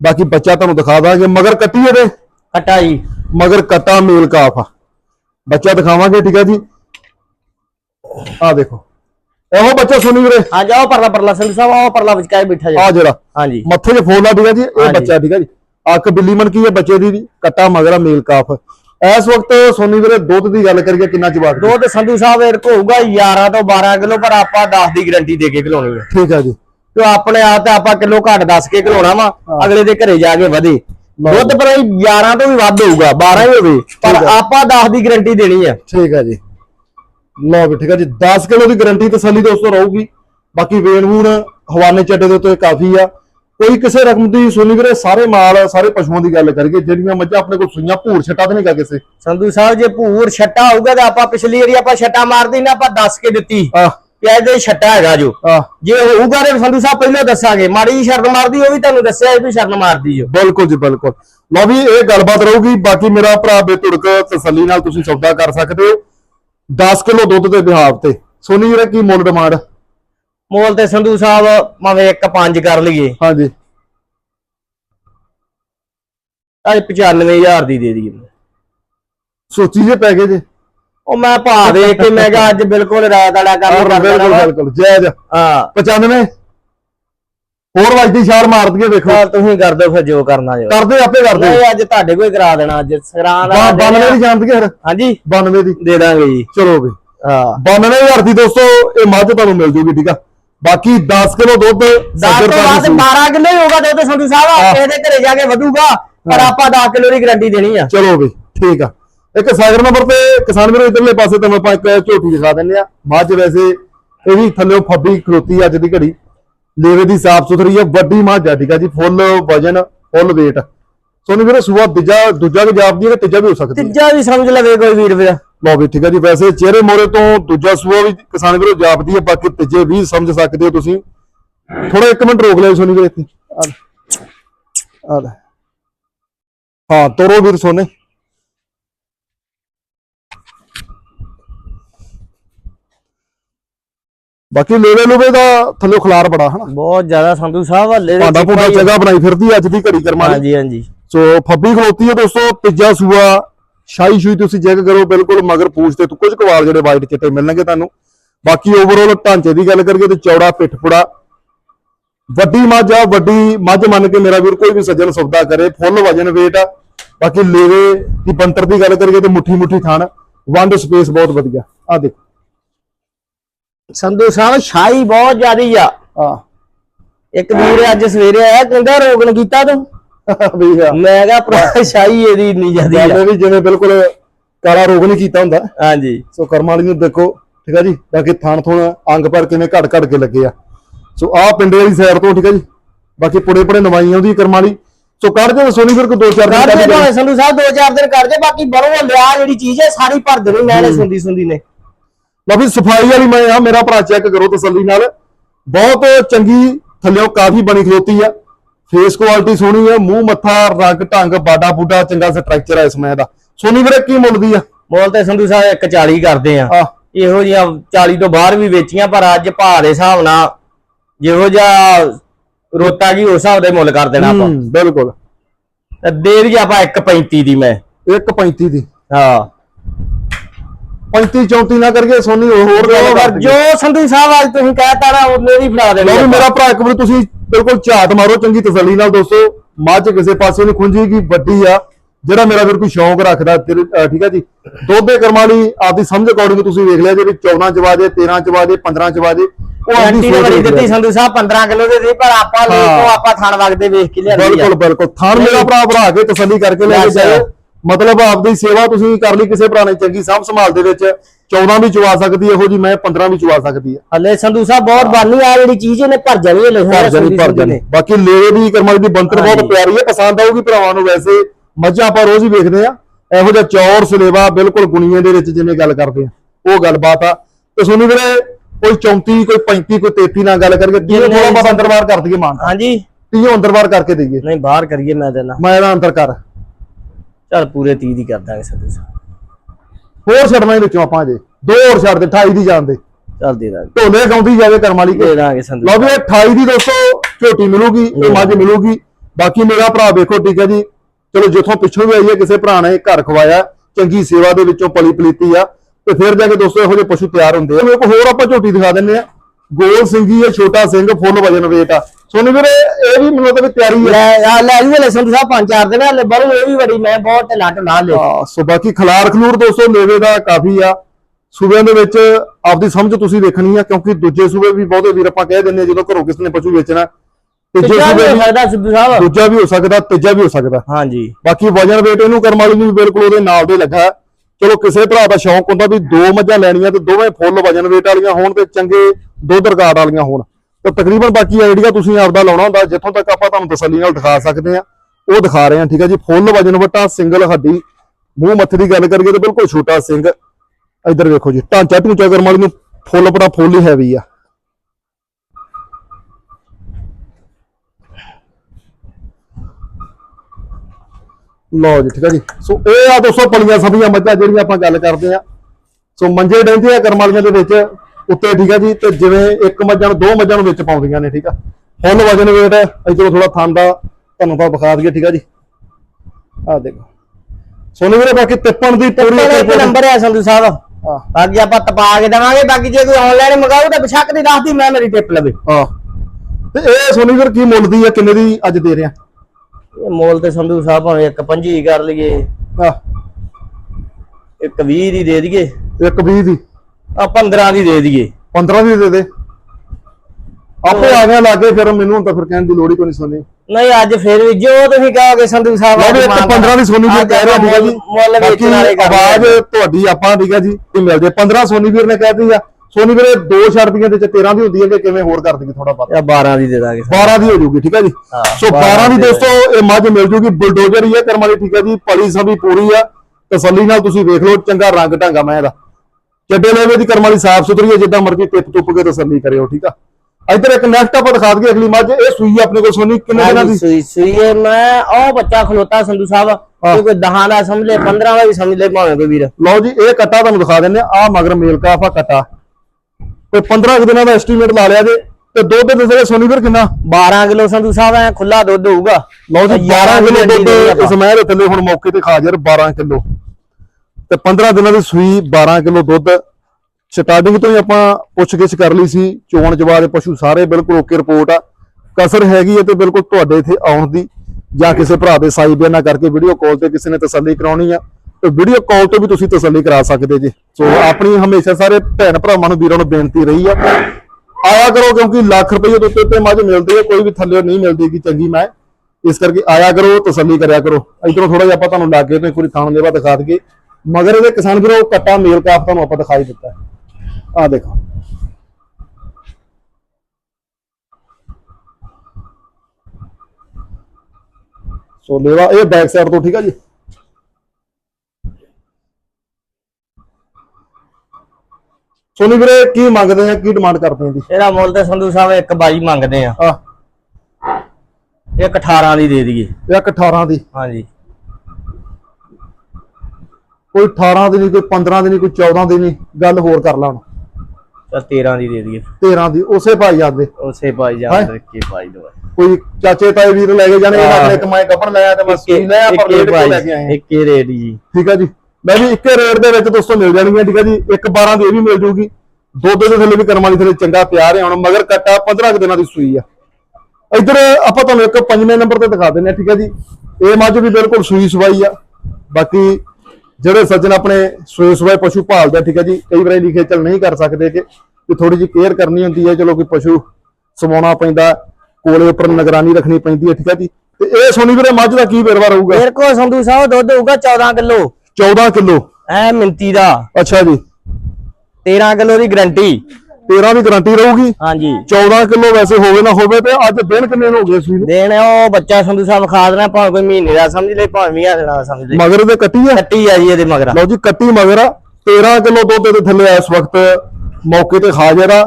ਬਾਕੀ ਬੱਚਾ ਤੁਹਾਨੂੰ ਦਿਖਾ ਦਾਂਗੇ। ਮਗਰ ਕੱਟੀ ਇਹਦੇ? ਕਟਾ ਜੀ ਮਗਰ ਕਟਾ ਮੇਲ ਕਾਫ। ਆ ਬੱਚਾ ਦਿਖਾਵਾਂਗੇ ਠੀਕ ਹੈ ਜੀ। ਆ ਦੇਖੋ। ਇਹੋ ਬੱਚਾ ਸੁਣੀ ਵੀਰੇ? ਆ ਜਾਓ ਪਰਲਾ ਪਰਲਾ ਸੰਧੂ ਸਾਹਿਬ ਆਓ ਪਰਲਾ ਵਿਚਕਾਏ ਬੈਠਾ ਜੀ। ਆ ਜਿਹੜਾ। ਹਾਂਜੀ ਮੱਥੇ 'ਚ ਫੋਲ ਠੀਕ ਹੈ ਜੀ। ਇਹ। ਬੱਚਾ ਠੀਕ ਹੈ ਜੀ। ਅੱਖ ਬਿੱਲੀ ਮਨ ਕੀ ਹੈ ਬੱਚੇ ਦੀ? ਕੱਟਾ ਮਗਰ ਮੇਲ ਕਾਫ। ਇਸ ਵਕਤ ਸੋਨੀ ਵੀਰੇ ਦੁੱਧ ਦੀ ਗੱਲ ਕਰੀਏ ਕਿੰਨਾ ਜਵਾਕ ਦੁੱਧ ਸੰਧੂ ਸਾਹਿਬ ਇਹ ਹੋਊਗਾ 11 ਤੋਂ 12 ਕਿਲੋ ਪਰ ਆਪਾਂ 10 ਦੀ ਗਾਰੰਟੀ ਦੇ ਕੇ ਖਿਲਾਉਣੀ ਹੈ ਠੀਕ ਹੈ ਜੀ। ਕਿਉਂ ਆਪਣੇ ਆਪ ਤੇ ਆਪਾਂ ਕਿਲੋ ਘੱਟ ਦੱਸ ਕੇ ਖਿਲਾਉਣਾ ਵਾ ਅਗਲੇ ਦੇ ਘਰੇ ਜਾ ਕੇ ਵਧੇ। ਦੁੱਧ ਪਰ 11 ਤੋਂ ਵੀ ਵੱਧ ਹੋਊਗਾ 12 ਹੀ ਹੋਵੇ। ਪਰ ਆਪਾਂ 10 ਦੀ ਗਾਰੰਟੀ ਦੇਣੀ ਆ। ਠੀਕ ਹੈ ਜੀ। ਲਓ ਵੀ ਠੀਕ ਹੈ ਜੀ 10 ਕਿਲੋ ਦੀ ਗਾਰੰਟੀ ਤਸੱਲੀ ਦੋਸਤੋ ਰਹੂਗੀ। ਬਾਕੀ ਵੇਣ ਵੂਣ ਹਵਾਨੇ ਚੱਡੇ ਦੇ ਉੱਤੇ ਕਾਫੀ ਆ। ਕੋਈ ਕਿਸੇ ਰਕਮ ਦੀ ਸੋਨੀ ਵੀਰੇ ਸਾਰੇ ਮਾਲ ਸਾਰੇ ਪਸ਼ੂਆਂ ਦੀ ਗੱਲ ਕਰੀਏ ਜਿਹੜੀਆਂ ਮੱਝਾਂ ਆਪਣੇ ਕੋਲ ਸੂਈਆਂ ਭੂਰ ਛਟਾ ਤੇ ਨਹੀਂ ਗਾ ਕਿਸੇ। ਸੰਧੂ ਸਾਹਿਬ ਜੇ ਭੂਰ ਛੱਟਾ ਹੋਊਗਾ ਤਾਂ ਆਪਾਂ ਪਿਛਲੀ ਵਾਰੀ ਆਪਾਂ ਛੱਟਾ ਮਾਰਦੀ ਨਾ ਆਪਾਂ ਦੱਸ ਕੇ ਦਿੱਤੀ। ਕਿ ਇਹਦੇ ਛੱਟਾ ਹੈਗਾ ਜੋ। ਜੇ ਹੋਊਗਾ ਤੇ ਸੰਧੂ ਸਾਹਿਬ ਪਹਿਲਾਂ ਦੱਸਾਂਗੇ। ਮਾੜੀ ਜੀ ਸ਼ਰਨ ਮਾਰਦੀ ਉਹ ਵੀ ਤੁਹਾਨੂੰ ਦੱਸਿਆ ਇਹ ਵੀ ਸ਼ਰਨ ਮਾਰਦੀ ਜੋ। ਬਿਲਕੁਲ ਜੀ ਬਿਲਕੁਲ। ਲਓ ਵੀ ਇਹ ਗੱਲਬਾਤ ਰਹੂਗੀ। ਬਾਕੀ ਮੇਰਾ ਭਰਾ ਬੇਤੁੜਕ ਤਸੱਲੀ ਨਾਲ ਤੁਸੀਂ ਸੌਦਾ ਕਰ ਸਕਦੇ ਹੋ। 10 ਕਿਲੋ ਦੁੱਧ ਦੇ ਬਿਹਾਵ ਤੇ। ਸੋਨੀ ਵੀਰੇ ਕੀ ਮੁੱਲ ਡਿਮਾਂਡ? ਮੋਲ ਤੇ ਸੰਧੂ ਸਾਹਿਬ ਭਾਵੇਂ ਇੱਕ ਪੰਜ ਕਰ ਲਈਏ। ਹਾਂਜੀ। ਅੱਜ 95000 ਦੀ ਦੇ ਦਈਏ। ਸੋਚੀ ਜੇ ਪੈ ਗਏ ਜੇ। ਉਹ ਮੈਂ ਭਾ ਦੇਖ ਕੇ ਮੈਂ ਕਿਹਾ ਅੱਜ ਬਿਲਕੁਲ ਰਾਤ ਵਾਲਾ ਕੰਮ ਕਰ ਬਿਲਕੁਲ ਬਿਲਕੁਲ ਜਾਇਜ਼ ਹਾਂ। 95 ਹੋਰ ਵੱਜਦੀ ਛਾਲ ਮਾਰ ਦਈਏ ਵੇਖੋ। ਤੁਸੀਂ ਕਰ ਦਿਓ ਫਿਰ ਜੋ ਕਰਨਾ ਜੋ। ਕਰਦੇ ਆਪੇ ਕਰਦੇ ਨਹੀਂ ਅੱਜ ਤੁਹਾਡੇ ਕੋਈ ਕਰਾ ਦੇਣਾ ਅੱਜ ਸਰਾਂ ਦਾ 92 ਦੀ ਜਾਣਦੇ ਫਿਰ। ਹਾਂਜੀ। 92 ਦੀ। ਦੇ ਦਾਂਗੇ ਜੀ। ਚਲੋ ਵੀ। ਹਾਂ। 92000 ਦੀ ਦੋਸਤੋ ਇਹ ਮੱਝ ਤੁਹਾਨੂੰ ਮਿਲ ਜੂਗੀ ਠੀਕ ਆ? ਬਾਕੀ 10 ਕਿਲੋ ਦੁੱਧ 10 ਸੱਜਰ ਤੋਂ ਬਾਅਦ ਪਾਣੀ 12 ਕਿਲੋ ਹੀ ਹੋਗਾ ਦੁੱਧ ਸੰਧੂ ਸਾਹਿਬ। ਆਪੇ ਦੇ ਘਰੇ ਜਾ ਕੇ ਵਧੂਗਾ ਪਰ ਆਪਾਂ 10 ਕਿਲੋ ਦੀ ਗਾਰੰਟੀ ਦੇਣੀ ਆ। ਚਲੋ ਵੀ ਠੀਕ ਆ। ਇੱਕ ਸਾਗਰ ਨੰਬਰ ਤੇ ਕਿਸਾਨ ਵੀਰੋ ਇਧਰਲੇ ਪਾਸੇ ਤੁਹਾਨੂੰ ਆਪਾਂ ਇੱਕ ਝੋਟੀ ਦਿਖਾ ਦਿੰਦੇ ਆ। ਮੱਝ ਵੈਸੇ ਇਹ ਵੀ ਥੱਲੇ ਫੱਬੀ ਖਲੋਤੀ ਅੱਜ ਦੀ ਘੜੀ। ਲੇਵੇ ਦੀ ਸਾਫ਼ ਸੁਥਰੀ ਆ ਵੱਡੀ ਮੱਝ ਆ ਠੀਕ ਆ ਜੀ ਫੁੱਲ ਵਜਨ ਫੁੱਲ weight ਸੋਨੂੰ ਵੀਰੇ ਸੂਆ ਦੂਜਾ ਦੂਜਾ ਵੀ ਜਾਪਦੀ ਹੈ ਤੇ ਤੀਜਾ ਵੀ ਹੋ ਸਕਦੀ ਹੈ ਤੀਜਾ ਵੀ ਸਮਝ ਲਵੇ ਕੋਈ ਵੀਰ ਵੀਰ। ਲਓ ਵੀ ਠੀਕ ਹੈ ਜੀ ਵੈਸੇ ਚਿਹਰੇ ਮੋਰੇ ਤੋਂ ਦੂਜਾ ਸੂਆ ਵੀ ਕਿਸਾਨ ਵੀਰੋ ਜਾਪਦੀ ਹੈ ਬਾਕੀ ਤੀਜੇ ਵੀ ਸਮਝ ਸਕਦੇ ਹੋ ਤੁਸੀਂ। ਥੋੜਾ ਇੱਕ ਮਿੰਟ ਰੋਕ ਲਿਓ ਸੋਨੀ ਵੀਰੇ ਇੱਥੇ। ਆ ਲੈ। ਲੈ ਹਾਂ ਤੋਰੋ ਵੀਰ ਸੋਨੇ। ਬਾਕੀ ਲੇਵੇ ਲੂਵੇ ਦਾ ਥੱਲੇ ਖਲਾਰ ਬੜਾ ਹਨਾ? ਬਹੁਤ ਜ਼ਿਆਦਾ ਸੰਧੂ ਸਾਹਿਬ ਹੱਲੇ ਦੇ ਭਾਂਡਾ ਭੁੰਡਾ ਜਗ੍ਹਾ ਬਣਾਈ ਫਿਰਦੀ ਅੱਜ ਦੀ ਘੜੀ ਕਰਮਾਂ ਹਾਂਜੀ ਹਾਂਜੀ। ਸੋ ਫੱਬੀ ਖਲੋਤੀ ਹੈ ਦੋਸਤੋ ਤੀਜਾ ਸੂਆ ਸ਼ਾਹੀ ਸ਼ੂਈ ਤੁਸੀਂ ਚੈੱਕ ਕਰੋ ਬਿਲਕੁਲ ਮਗਰ ਪੂਛ ਤੇ ਕੁਝ ਕਵਾਲ ਜਿਹੜੇ ਵਾਈਟ ਚਿੱਟੇ ਮਿਲਣਗੇ ਤੁਹਾਨੂੰ। ਬਾਕੀ ਓਵਰਆਲ ਢਾਂਚੇ ਦੀ ਗੱਲ ਕਰੀਏ ਤੇ ਚੌੜਾ ਪਿੱਠ ਪੁੜਾ ਵੱਡੀ ਮੱਝ ਆ ਵੱਡੀ ਮੱਝ ਮੰਨ ਕੇ ਮੇਰਾ ਵੀਰ ਕੋਈ ਵੀ ਸੱਜਣ ਸੌਦਾ ਕਰੇ ਫੁੱਲ ਵਜਨ weight ਆ। ਬਾਕੀ ਲੇਵੇ ਦੀ ਬੰਤਰ ਦੀ ਗੱਲ ਕਰੀਏ ਤੇ ਮੁੱਠੀ ਮੁੱਠੀ ਥਾਣ। ਵੰਡ ਸਪੇਸ ਬਹੁਤ ਵਧੀਆ। ਆ ਦੇਖੋ। ਸੰਧੂ ਸਾਹਿਬ ਸ਼ਾਹੀ ਬਹੁਤ ਜ਼ਿਆਦੀ ਆ। ਆ ਇੱਕ ਵੀਰ ਅੱਜ ਸਵੇਰੇ ਆਇਆ ਕਹਿੰਦਾ ਰੋਗਨ ਕੀਤਾ ਤੂੰ? ਵੀ ਆ। ਮੈਂ ਕਿਹਾ ਭਰਾ ਸ਼ਾਹੀ ਇਹਦੀ ਇੰਨੀ ਜ਼ਿਆਦੀ ਆ। ਗੱਲ ਵੀ ਜਿਵੇਂ ਬਿਲਕੁਲ ਕਾਲਾ ਰੋਗ ਨਹੀਂ ਕੀਤਾ ਹੁੰਦਾ। ਹਾਂਜੀ। ਸੋ ਕਰਮ ਵਾਲੀ ਨੂੰ ਦੇਖੋ ਠੀਕ ਆ ਜੀ? ਬਾਕੀ ਥਾਣ ਥੋਣ ਅੰਗ ਪਰ ਕਿਵੇਂ ਘੜ ਘੜ ਕੇ ਲੱਗੇ ਆ। ਸੋ ਆਹ ਪਿੰਡੇ ਵਾਲੀ ਸਾਈਡ ਤੋਂ ਠੀਕ ਆ ਜੀ? ਬਾਕੀ ਪੁੜੇ ਪੁੜੇ ਨਵਾਈ ਆਉਂਦੀ ਕਰਮ ਵਾਲੀ। ਸੋ ਕੱਢ ਦੇ ਸੋਨੀ ਫਿਰ ਕੋ ਦੋ ਚਾਰ ਦਿਨ ਕੱਢ ਦੇ ਸੰਧੂ ਸਾਹਿਬ ਦੋ ਚਾਰ ਦਿਨ ਕਰ ਦੇ ਬਾਕੀ ਬਰੋਂ ਲਿਆ ਜਿਹੜੀ ਚੀਜ਼ ਹੈ ਸਾਰੀ ਭਰ ਦੇਣੀ ਮੈਂ ਨੇ ਸੁੰਦੀ ਸੁੰਦੀ ਨੇ। ਵੀ ਸਫ਼ਾਈ ਵਾਲੀ ਮੈਂ ਆ ਮੇਰਾ ਭਰਾ ਚੈੱਕ ਕਰੋ ਤਸੱਲੀ ਨਾਲ। ਬਹੁਤ ਚੰਗੀ ਥੱਲਿਓਂ ਕਾਫੀ ਬਣੀ ਖਲੋਤੀ ਆ। ਫੇਸ ਕੁਆਲਿਟੀ ਸੋਹਣੀ ਆ ਮੂੰਹ ਮੱਥਾ ਰੰਗ ਢੰਗ ਬਾਡਾ ਬੂਡਾ ਚੰਗਾ ਸਟਰਕਚਰ ਆ ਇਸ ਮੈਂ ਦਾ। ਸੋਨੀ ਵੀਰੇ ਕੀ ਮੁੱਲ ਦੀ ਆ? ਮੋਲ ਤੇ ਸੰਧੂ ਸਾਹਿਬ 140 ਕਰਦੇ ਆ। ਇਹੋ ਜਿਹੀਆਂ 40 ਤੋਂ ਬਾਹਰ ਵੀ ਵੇਚੀਆਂ ਪਰ ਅੱਜ ਭਾਅ ਦੇ ਹਿਸਾਬ ਨਾਲ ਜਿਹੋ ਜਿਹਾ ਰੋਤਾ ਕੀ ਉਸ ਹਿਸਾਬ ਦੇ ਮੁੱਲ ਕਰ ਦੇਣਾ ਆਪਾਂ। ਹੂੰ, ਬਿਲਕੁਲ। ਤੇ ਦੇ ਦੀ ਆਪਾਂ 135 ਦੀ ਮੈਂ। 1.35 ਦੀ। ਹਾਂ। 35 34 ਨਾ ਕਰਕੇ ਸੋਨੀ ਹੋਰ ਜੋ ਸੰਧੂ ਸਾਹਿਬ ਅੱਜ ਤੁਸੀਂ ਕਹਿਤਾ ਨਾ ਉਹਨੇ ਵੀ ਫੜਾ ਦੇਣੀ। ਮੇਰਾ ਭਰਾ ਇੱਕ ਵਾਰ ਤੁਸੀਂ ਬਿਲਕੁਲ ਝਾਤ ਮਾਰੋ ਚੰਗੀ ਤਸੱਲੀ ਨਾਲ ਦੋਸਤੋ। ਮੱਝ ਕਿਸੇ ਪਾਸੇ ਨਹੀਂ ਖੁੰਝੀਗੀ ਵੱਡੀ ਆ। ਜਿਹੜਾ ਮੇਰਾ ਵੀਰ ਕੋਈ ਸ਼ੌਂਕ ਰੱਖਦਾ ਠੀਕ ਆ ਜੀ। ਦੁੱਧ ਦੇ ਕਰਮਾਂ ਲਈ ਆਪਦੀ ਸਮਝ ਅਕੋਰਡਿੰਗ ਤੁਸੀਂ ਵੇਖ ਲਿਆ ਜੇ ਵੀ 14 ਚ ਵਾਜੇ 13 ਚ ਵਾਜੇ 15 ਚ ਵਾਜੇ ਉਹ ਆਂਟੀ ਨੇ ਬੜੀ ਦਿੱਤੀ। ਸੰਧੂ ਸਾਹਿਬ 15 ਕਿਲੋ ਦੇ ਦੇ ਪਰ ਆਪਾਂ ਲੋਕ ਹਾਂ। ਆਪਾਂ ਥਣ ਵਗਦੇ ਵੇਖ ਕੇ ਲਿਆਂਦੀ ਬਿਲਕੁਲ ਬਿਲਕੁਲ। ਥਾਣ ਮੇਰਾ ਭਰਾ ਭਰਾ ਕੇ ਤਸੱਲੀ ਕਰਕੇ ਲੈ ਕੇ। ਜਾਓ ਮਤਲਬ ਆਪਦੀ ਸੇਵਾ ਤੁਸੀਂ ਕਰ ਲਈ ਕਿਸੇ ਨੇ ਚੰਗੀ ਸਾਂਭ ਸੰਭਾਲ ਦੇ ਵਿੱਚ 14 ਵੀ ਚਵਾ ਸਕਦੀ ਹੈ ਇਹੋ ਜੀ ਮੈਂ 15 ਵੀ ਚਵਾ ਸਕਦੀ ਹੈ। ਹਲੇ ਸੰਧੂ ਸਾਹਿਬ ਬਹੁਤ ਬਾਨੀ ਆ ਜਿਹੜੀ ਚੀਜ਼ ਇਹਨੇ ਭਰ ਜਾਣੀ ਹੈ ਲਿਖਿਆ ਭਰ ਜਾਣੀ ਭਰ ਜਾਣੀ। ਬਾਕੀ ਲੇਵੇ ਦੀ ਕਰਮਾਲੀ ਦੀ ਬੰਤਰ ਬਹੁਤ। ਪਿਆਰੀ ਹੈ ਪਸੰਦ ਆਊਗੀ ਭਰਾਵਾਂ ਨੂੰ ਵੈਸੇ। ਮੱਝਾਂ ਆਪਾਂ ਰੋਜ਼ ਹੀ ਵੇਖਦੇ ਆ ਇਹੋ ਜਿਹਾ ਚੌਰ ਸਲੇਵਾ ਬਿਲਕੁਲ ਗੁਣੀਆਂ ਦੇ ਵਿੱਚ ਜਿਵੇਂ ਗੱਲ ਕਰਦੇ ਆ ਉਹ ਗੱਲਬਾਤ ਆ। ਤੇ ਸੋਨੀ ਵੀਰੇ ਕੋਈ 34 ਕੋਈ 35 ਕੋਈ 33 ਨਾਲ ਗੱਲ ਕਰਕੇ ਜਿੰਨੇ ਥੋੜਾ ਬਹੁਤ ਅੰਦਰਵਾਰ ਕਰ ਦਈਏ ਮਾਨ। ਹਾਂਜੀ। ਤੀਹ ਅੰਦਰਵਾਰ ਕਰਕੇ ਦਈਏ। ਨਹੀਂ ਬਾਹਰ ਕਰੀਏ ਮੈਂ ਦੇਣਾ ਮੈਂ ਇਹਦਾ ਅੰਦਰ ਕਰ। ਚੱਲ ਪੂਰੇ 30 ਦੀ ਕਰ ਦਾਂਗੇ ਸੰਧੂ ਸਾਹਿਬ ਹੋਰ ਛੱਡਣਾ ਹੀ ਵਿੱਚੋਂ ਆਪਾਂ ਅਜੇ ਦੋ ਹੋਰ ਛੱਡ ਦੇ 28 ਦੀ ਜਾਣ ਦੇ। ਚੱਲ ਦੇ ਦਾਂਗੇ। ਢੋਲੇ ਗਾਉਂਦੀ ਜਾਵੇ ਕਰਮ ਵਾਲੀ ਦੇ ਦਾਂਗੇ ਸੰਧੂ ਲਓ ਵੀ ਇਹ 28 ਦੀ ਦੋਸਤੋ ਝੋਟੀ ਮਿਲੂਗੀ ਇਹ ਮੱਝ ਮਿਲੂਗੀ। ਬਾਕੀ ਮੇਰਾ ਭਰਾ ਵੇਖੋ ਠੀਕ ਹੈ ਜੀ। ਚਲੋ ਜਿੱਥੋਂ ਪਿੱਛੋਂ ਵੀ ਆਈ ਹੈ ਕਿਸੇ ਭਰਾ ਨੇ ਘਰ ਖਵਾਇਆ ਚੰਗੀ ਸੇਵਾ ਦੇ ਵਿੱਚੋਂ ਪਲੀ ਪਲੀਤੀ ਆ। ਤੇ ਫਿਰ ਜਾ ਕੇ ਦੋਸਤੋ ਇਹੋ ਜਿਹੇ ਪਸ਼ੂ ਤਿਆਰ ਹੁੰਦੇ ਆ। ਇੱਕ ਹੋਰ ਆਪਾਂ ਝੋਟੀ ਦਿਖਾ ਦਿੰਨੇ ਆ। ਗੋਲ ਸਿੰਘੀ ਹੈ ਛੋਟਾ ਸਿੰਘ ਫੁੱਲ ਵਜਨ weight ਆ। ਸੋਨੀ ਵੀਰੇ ਇਹ ਵੀ ਮੈਨੂੰ ਤਾਂ ਤਿਆਰੀ ਹੈ ਲੈ ਆ ਲੈ ਜੀ ਲੈ ਸੰਧੂ ਸਾਹਿਬ ਪੰਜ ਚਾਰ ਦਿਨ ਹਲੇ ਬਰੂ ਇਹ ਵੀ ਬੜੀ ਮੈਂ ਬਹੁਤ ਢੁੱਲਾ ਲੈ ਹਾਂ, ਸੋ ਬਾਕੀ ਖਲਾਰ ਖਲੂਰ ਦੋਸਤੋ ਲੇਵੇ ਦਾ ਕਾਫੀ ਆ। ਸੂਬਿਆਂ ਦੇ ਵਿੱਚ ਆਪਦੀ ਸਮਝ ਤੁਸੀਂ ਵੇਖਣੀ ਆ ਕਿਉਂਕਿ ਦੂਜੇ ਸੂਬੇ ਵੀ ਬਹੁਤੇ ਵੀਰ ਆਪਾਂ ਕਹਿ ਦਿੰਦੇ ਜਦੋਂ ਘਰੋਂ ਕਿਸੇ ਨੇ ਪਸ਼ੂ ਵੇਚਣਾ ਤੀਜੇ ਤੀਜਾ ਵੀ ਸੂਬੇ ਹੋ ਸਕਦਾ ਸੰਧੂ ਸਾਹਿਬ। ਦੂਜਾ ਵੀ ਹੋ ਸਕਦਾ ਤੀਜਾ ਵੀ ਹੋ ਸਕਦਾ। ਹਾਂਜੀ। ਬਾਕੀ ਵਜਨ weight ਇਹਨੂੰ ਕਰਮ ਵਾਲੀ ਨੂੰ ਵੀ ਬਿਲਕੁਲ ਉਹਦੇ ਨਾਲ ਦੇ ਲੱਗਾ। ਚਲੋ ਕਿਸੇ ਭਰਾ ਦਾ ਸ਼ੌਂਕ ਹੁੰਦਾ ਵੀ ਦੋ ਮੱਝਾਂ ਲੈਣੀਆਂ ਤੇ ਦੋਵੇਂ ਫੁੱਲ ਵਜਨ ਵੇਟ ਵਾਲੀਆਂ ਹੋਣ ਤੇ ਚੰਗੇ ਦੁੱਧ ਰਿਕਾਰਡ ਵਾਲੀਆਂ ਹੋਣ। ਤਾਂ ਤਕਰੀਬਨ ਬਾਕੀ ਆਈਡੀਆ ਤੁਸੀਂ ਆਪਦਾ ਲਾਉਣਾ ਹੁੰਦਾ, ਜਿੱਥੋਂ ਤੱਕ ਆਪਾਂ ਤੁਹਾਨੂੰ ਤਸੱਲੀ ਨਾਲ ਦਿਖਾ ਸਕਦੇ ਆ ਉਹ ਦਿਖਾ ਰਹੇ ਆ ਠੀਕ ਹੈ ਜੀ? ਫੁੱਲ ਵਜਨ ਵਟਾ, ਸਿੰਗਲ ਹੱਡੀ, ਮੂੰਹ ਮੱਥੇ ਦੀ ਗੱਲ ਕਰੀਏ ਤਾਂ ਬਿਲਕੁਲ ਛੋਟਾ ਸਿੰਘ ਇੱਧਰ ਵੇਖੋ ਜੀ, ਢਾਂਚਾ ਢੂੰਚਾ ਕਰਮ ਵਾਲੀ ਨੂੰ ਫੁੱਲ ਬੜਾ ਫੁੱਲ ਹੀ ਹੈਵੀ ਆ। ਲਓ ਜੀ ਠੀਕ ਹੈ ਜੀ। ਸੋ ਇਹ ਆ ਦੋਸਤੋ ਪਲੀਆਂ ਸਭੀਆਂ ਮੱਝਾਂ ਜਿਹੜੀਆਂ ਆਪਾਂ ਗੱਲ ਕਰਦੇ ਆ। ਸੋ ਮੰਜੇ ਡੈਂਦੇ ਆ ਕਰਮ ਵਾਲੀਆਂ ਦੇ ਵਿੱਚ ਉੱਤੇ ਠੀਕ ਹੈ ਜੀ ਤੇ ਜਿਵੇਂ ਇੱਕ ਮੱਝਾਂ ਨੂੰ ਦੋ ਮੱਝਾਂ ਨੂੰ ਵਿੱਚ ਪਾਉਂਦੀਆਂ ਨੇ ਠੀਕ ਆ। ਫੁੱਲ ਵਜਨ weight ਇਧਰੋਂ ਥੋੜਾ ਥਾਂ ਦਾ ਤੁਹਾਨੂੰ ਆਪਾਂ ਵਿਖਾ ਦਈਏ ਠੀਕ ਆ ਜੀ। ਆ ਦੇਖੋ। ਸੋਨੂੰ ਵੀਰੇ ਬਾਕੀ ਤਿੱਪਣ ਦੀ ਪੂਰੀ ਇੱਕ ਨੰਬਰ ਹੈ ਸੰਧੂ ਸਾਹਿਬ। ਬਾਕੀ ਆਪਾਂ ਤਪਾ ਕੇ ਦੇਵਾਂਗੇ ਬਾਕੀ ਜੇ ਕੋਈ ਆਨਲਾਈਨ ਮੰਗਾਊ ਤਾਂ ਬਿਸ਼ੱਕ ਦੀ ਦੱਸਦੀ ਮੈਂ ਮੇਰੀ ਟਿਪ ਲਵੇ। ਹਾਂ। ਤੇ ਇਹ ਸੋਨੀ ਵੀਰ ਕੀ ਮੁੱਲ ਦੀ ਆ ਕਿੰਨੇ ਦੀ ਅੱਜ ਦੇ ਰਿਹਾ? ਇਹ ਮੋਲ ਤੇ ਸੰਧੂ ਸਾਹਿਬ ਭਾਵੇਂ ਇੱਕ 25 ਕਰ ਲਈਏ। ਆ ਇੱਕ 20 ਦੀ ਦੇ ਦਈਏ। ਇੱਕ 20 ਦੀ। ਆ 15 ਦੀ ਦੇ ਦਈਏ। 15 ਦੀ ਦੇ ਦੇ। ਆਪੇ ਆ ਗਿਆ ਲਾਗੇ ਫਿਰ ਮੈਨੂੰ ਹੁਣ ਤਾਂ ਫਿਰ ਕਹਿਣ ਦੀ ਲੋੜ ਹੀ ਕੋਈ ਨਹੀਂ ਸੋਨੀ। ਨਹੀਂ ਅੱਜ ਫਿਰ ਵੀ ਜੋ ਤੁਸੀਂ ਕਹੋਗੇ ਸੰਧੂ ਸਾਹਿਬ ਲਓ ਵੀ ਇੱਕ 15 ਦੀ। ਸੋਨੀ ਵੀਰ ਕਹਿ ਰਿਹਾ ਠੀਕ ਹੈ ਜੀ। ਮੁੱਲ ਬਾਕੀ ਵੇਚਣ ਵਾਲੇ ਕਰ ਆਵਾਜ਼ ਤੁਹਾਡੀ ਆਪਾਂ ਠੀਕ ਹੈ ਜੀ ਕਿ ਮਿਲ ਜੇ। 15 ਸੋਨੀ ਵੀਰ ਨੇ ਕਹਿਤੀ ਆ। ਸੋਨੀ ਵੀਰੇ ਦੋ ਛੱਡ ਦੀਆਂ ਤੇ 13 ਦੀ ਹੁੰਦੀ ਹੈ ਕਿ ਕਿਵੇਂ ਹੋਰ ਕਰ ਦੇਗੀ ਥੋੜਾ ਬਹੁਤ? ਇਹ 12 ਦੀ ਦੇ ਦਾਂਗੇ। 12 ਦੀ ਹੋ ਜੂਗੀ ਠੀਕ ਹੈ ਜੀ? ਸੋ 12 ਦੀ ਦੋਸਤੋ ਇਹ ਮੱਝ ਮਿਲ ਜੂਗੀ ਬੁਲਡੋਜ਼ਰ ਹੀ ਹੈ ਕਰਮ ਵਾਲੀ ਠੀਕ ਹੈ ਜੀ? ਪਲੀ ਸਭੀ ਪੂਰੀ ਆ। ਤਸੱਲੀ ਨਾਲ ਤੁਸੀਂ ਵੇਖ ਲਓ ਚੰਗਾ ਰੰਗ ਢੰਗਾ ਮੈਂ ਇਹਦਾ। ਚੱਡੇ ਲੈਵੇ ਦੀ ਕਰਮ ਵਾਲੀ ਸਾਫ਼ ਸੁਥਰੀ ਹੈ ਜਿੱਦਾਂ ਮਰਜ਼ੀ ਟਿਪ ਟੁੱਪ ਕੇ ਤਸੱਲੀ ਕਰਿਓ ਠੀਕ ਆ? ਇੱਧਰ ਇੱਕ ਨੈਕਸਟ ਆਪਾਂ ਦਿਖਾ ਦਈਏ ਅਗਲੀ ਮੱਝ ਇਹ ਸੂਈ ਆਪਣੇ ਕੋਲ ਸੋਨੀ ਕਿੰਨੇ ਦਿਨਾਂ ਦੀ? ਸੂਈ ਸੂਈ ਹੈ ਮੈਂ ਉਹ ਬੱਚਾ ਖਲੋਤਾ ਸੰਧੂ ਸਾਹਿਬ ਕੋਈ ਕੋਈ 10 ਦਾ ਸਮਝ ਲੈ 15 ਦਾ ਵੀ ਸਮਝ ਲੈ ਭਾਵੇਂ ਕੋਈ ਵੀਰ। ਲਓ ਜੀ ਇਹ ਕੱਟਾ ਤੁਹਾਨੂੰ ਦਿਖਾ ਦਿੰਦੇ ਆ ਆ ਮਗਰ ਮੇਲ ਕਾਫ ਆ ਕੱਟਾ। ਕੋਈ 15 ਕੁ ਦਿਨਾਂ ਦਾ ਐਸਟੀਮੇਟ ਲਾ ਲਿਆ ਜੇ ਤੇ ਦੁੱਧ ਦੇ ਦੇ ਸੋਨੀ ਵੀਰ ਕਿੰਨਾ? 12 ਕਿਲੋ ਸੰਧੂ ਸਾਹਿਬ ਐ ਖੁੱਲਾ ਦੁੱਧ ਹੋਊਗਾ। ਲਓ ਜੀ 12 ਕਿਲੋ ਦੁੱਧ ਇਸ ਮਹਿਰ ਥੱਲੇ ਹੁਣ ਮੌਕੇ ਤੇ ਖਾ ਜਰ 12 ਕਿਲੋ। ਤੇ 15 ਦਿਨਾਂ ਦੀ ਸੂਈ 12 ਕਿਲੋ ਦੁੱਧ। ਸਟਾਰਟਿੰਗ ਤੋਂ ਹੀ ਆਪਾਂ ਪੁੱਛਗਿੱਛ ਕਰ ਲਈ ਸੀ ਚੋਣ ਜਵਾ ਦੇ ਪਸ਼ੂ ਸਾਰੇ ਬਿਲਕੁਲ ਓਕੇ ਰਿਪੋਰਟ ਆ। ਕਸਰ ਹੈਗੀ ਹੈ ਤੇ ਬਿਲਕੁਲ ਤੁਹਾਡੇ ਇੱਥੇ ਆਉਣ ਦੀ ਜਾਂ ਕਿਸੇ ਭਰਾ ਦੇ ਸਾਈ ਬਿਆਨਾ ਕਰਕੇ ਵੀਡੀਓ ਕਾਲ ਤੇ ਕਿਸੇ ਨੇ ਤਸੱਲੀ ਕਰਾਉਣੀ ਆ। ਵੀਡੀਓ ਕਾਲ ਤੋਂ ਵੀ ਤੁਸੀਂ ਤਸੱਲੀ ਕਰਾ ਸਕਦੇ ਜੀ। ਸੋ ਆਪਣੀ ਹਮੇਸ਼ਾ ਸਾਰੇ ਭੈਣ ਭਰਾਵਾਂ ਨੂੰ ਵੀਰਾਂ ਨੂੰ ਬੇਨਤੀ ਰਹੀ ਆ। ਆਇਆ ਕਰੋ ਕਿਉਂਕਿ ਲੱਖ ਰੁਪਏ ਦੇ ਉੱਤੇ ਤੇ ਮੱਝ ਮਿਲਦੀ ਹੈ ਕੋਈ ਵੀ ਥੱਲੇ ਨਹੀਂ ਮਿਲਦੀ ਕਿ ਚੰਗੀ ਮੈਂ। ਇਸ ਕਰਕੇ ਆਇਆ ਕਰੋ, ਤਸੱਲੀ ਕਰਿਆ ਕਰੋ। ਇਧਰੋਂ ਥੋੜਾ ਜਿਹਾ ਆਪਾਂ ਤੁਹਾਨੂੰ ਲਾਗੇ ਕੇ ਇੱਕ ਵਾਰੀ ਥਾਣ ਦੇਵਾ ਦਿਖਾ ਦਈਏ। ਮਗਰ ਇਹਦੇ ਕਿਸਾਨ ਵੀਰੋ ਕੱਟਾ ਮੇਲ ਕਾਫ ਤੁਹਾਨੂੰ ਆਪਾਂ ਦਿਖਾਈ ਦਿੱਤਾ। ਆ ਦੇਖੋ। ਸੋ ਲੇਵਾ, ਇਹ ਬੈਕ ਸਾਈਡ ਤੋਂ ਠੀਕ ਆ ਜੀ? ਸੋਨੀ ਵੀਰੇ ਕੀ ਮੰਗਦੇ ਆ? ਕੀ ਡਿਮਾਂਡ ਕਰਦੇ ਆ ਜੀ? ਇਹਦਾ ਮੁੱਲ ਤੇ ਸੰਧੂ ਸਾਹਿਬ ਇੱਕ ਬਾਈ ਮੰਗਦੇ ਆ। ਆ ਇੱਕ 18 ਦੀ ਦੇ ਦਈਏ। ਇੱਕ 18 ਦੀ। ਹਾਂਜੀ। ਕੋਈ 18 ਦੀ ਨਹੀਂ ਕੋਈ 15 ਦੀ ਨਹੀਂ ਕੋਈ 14 ਦੀ ਨਹੀਂ ਗੱਲ ਹੋਰ ਕਰ ਲਾ ਤਾਂ 13 ਦੀ ਦੇ ਦਈਏ। 13 ਦੀ ਉਸੇ ਭਾਈ ਜਾਂਦੇ ਉਸੇ ਪਾਈ ਹੈਂ? ਜਾ ਕੇ ਪਾਈ ਦੋ ਕੋਈ ਚਾਚੇ ਤਾਏ ਵੀਰ ਲੈ ਕੇ ਜਾਣੇ ਇਹਨਾਂ ਇੱਕ ਮੈਂ ਕੱਪੜ ਲਿਆ ਤੇ ਮੈਂ ਸੂਈ ਪਰ ਰੇਟ ਲੈ ਕੇ ਆਏ ਆ। ਇੱਕੇ ਰੇਟ ਜੀ। ਠੀਕ ਆ ਜੀ। ਮੈਂ ਵੀ ਇੱਕੇ ਰੇਟ ਦੇ ਵਿੱਚ ਦੋਸਤੋ ਮਿਲ ਜਾਣਗੀਆਂ, ਠੀਕ ਹੈ ਜੀ? ਇੱਕ 12 ਦੀ ਇਹ ਵੀ ਮਿਲ ਜੂਗੀ। ਦੁੱਧ ਦੇ ਥੱਲੇ ਵੀ ਕਰਮ ਵਾਲੀ ਥੱਲੇ ਚੰਗਾ ਤਿਆਰ ਹੈ ਹੁਣ, ਮਗਰ ਕੱਟਾ 15 ਕੁ ਦਿਨਾਂ ਦੀ ਸੂਈ ਆ। ਇੱਧਰ ਆਪਾਂ ਤੁਹਾਨੂੰ ਇੱਕ ਪੰਜਵੇਂ ਨੰਬਰ ਤੇ ਦਿਖਾ ਦਿੰਨੇ ਠੀਕ ਆ ਜੀ? ਇਹ ਮੱਝ ਵੀ ਬਿਲਕੁਲ ਸੂਈ ਸਵਾਈ ਆ। ਬਾਕੀ ਜਿਹੜੇ ਸੱਜਣ ਆਪਣੇ ਸੂਏ ਸਵਾਏ ਪਸ਼ੂ ਭਾਲਦੇ ਠੀਕ ਹੈ ਜੀ? ਕਈ ਵਾਰੀ ਲਿਖੇ ਚੱਲ ਨਹੀਂ ਕਰ ਸਕਦੇ ਕਿ ਕਿ ਥੋੜੀ ਜਿਹੀ ਕੇਅਰ ਕਰਨੀ ਹੁੰਦੀ ਹੈ, ਚਲੋ ਕੋਈ ਪਸ਼ੂ ਸਵਾਉਣਾ ਪੈਂਦਾ, ਕੋਲੇ ਉੱਪਰ ਨਿਗਰਾਨੀ ਰੱਖਣੀ ਪੈਂਦੀ ਹੈ, ਠੀਕ ਹੈ ਜੀ? ਤੇ ਇਹ ਸੋਨੀ ਵੀਰੇ, ਮੱਝ ਦਾ ਕੀ ਵੇਰਵਾ ਰਹੂਗਾ? ਮੇਰੇ ਕੋਲ ਸੰਧੂ ਸਾਹਿਬ ਦੁੱਧ ਹੋਊਗਾ 14 ਕਿਲੋ। 14 ਕਿਲੋ? ਐ ਮਿੰਤੀ ਦਾ। ਅੱਛਾ ਜੀ। 13 ਕਿਲੋ ਦੀ ਗਰੰਟੀ। 13 ਦੀ ਗਾਰੰਟੀ ਰਹੂਗੀ? ਹਾਂਜੀ। 14 ਕਿਲੋ ਵੈਸੇ ਹੋਵੇ ਨਾ ਹੋਵੇ ਤੇ ਅੱਜ ਦਿਨ ਕਿੰਨੇ ਨੂੰ ਹੋ ਗਏ ਸੂਈ ਨੂੰ ਦੇਣ ਉਹ ਬੱਚਾ ਸੰਧੂ ਸਾਹਿਬ ਖਾ ਦੇਣਾ ਭਾਵੇਂ ਕੋਈ ਮਹੀਨੇ ਦਾ ਸਮਝ ਲੈ ਭਾਵੇਂ 20 ਦਿਨਾਂ ਦਾ ਸਮਝ ਲੈ ਮਗਰ ਦੇ ਕੱਟੀ ਆ? ਕੱਟੀ ਆ ਜੀ ਇਹਦੇ ਮਗਰ। ਲਓ ਜੀ ਕੱਟੀ ਮਗਰ ਆ। 13 ਕਿਲੋ ਦੁੱਧ ਦੇ ਥੱਲੇ ਇਸ ਵਕਤ ਮੌਕੇ ਤੇ ਹਾਜ਼ਰ ਆ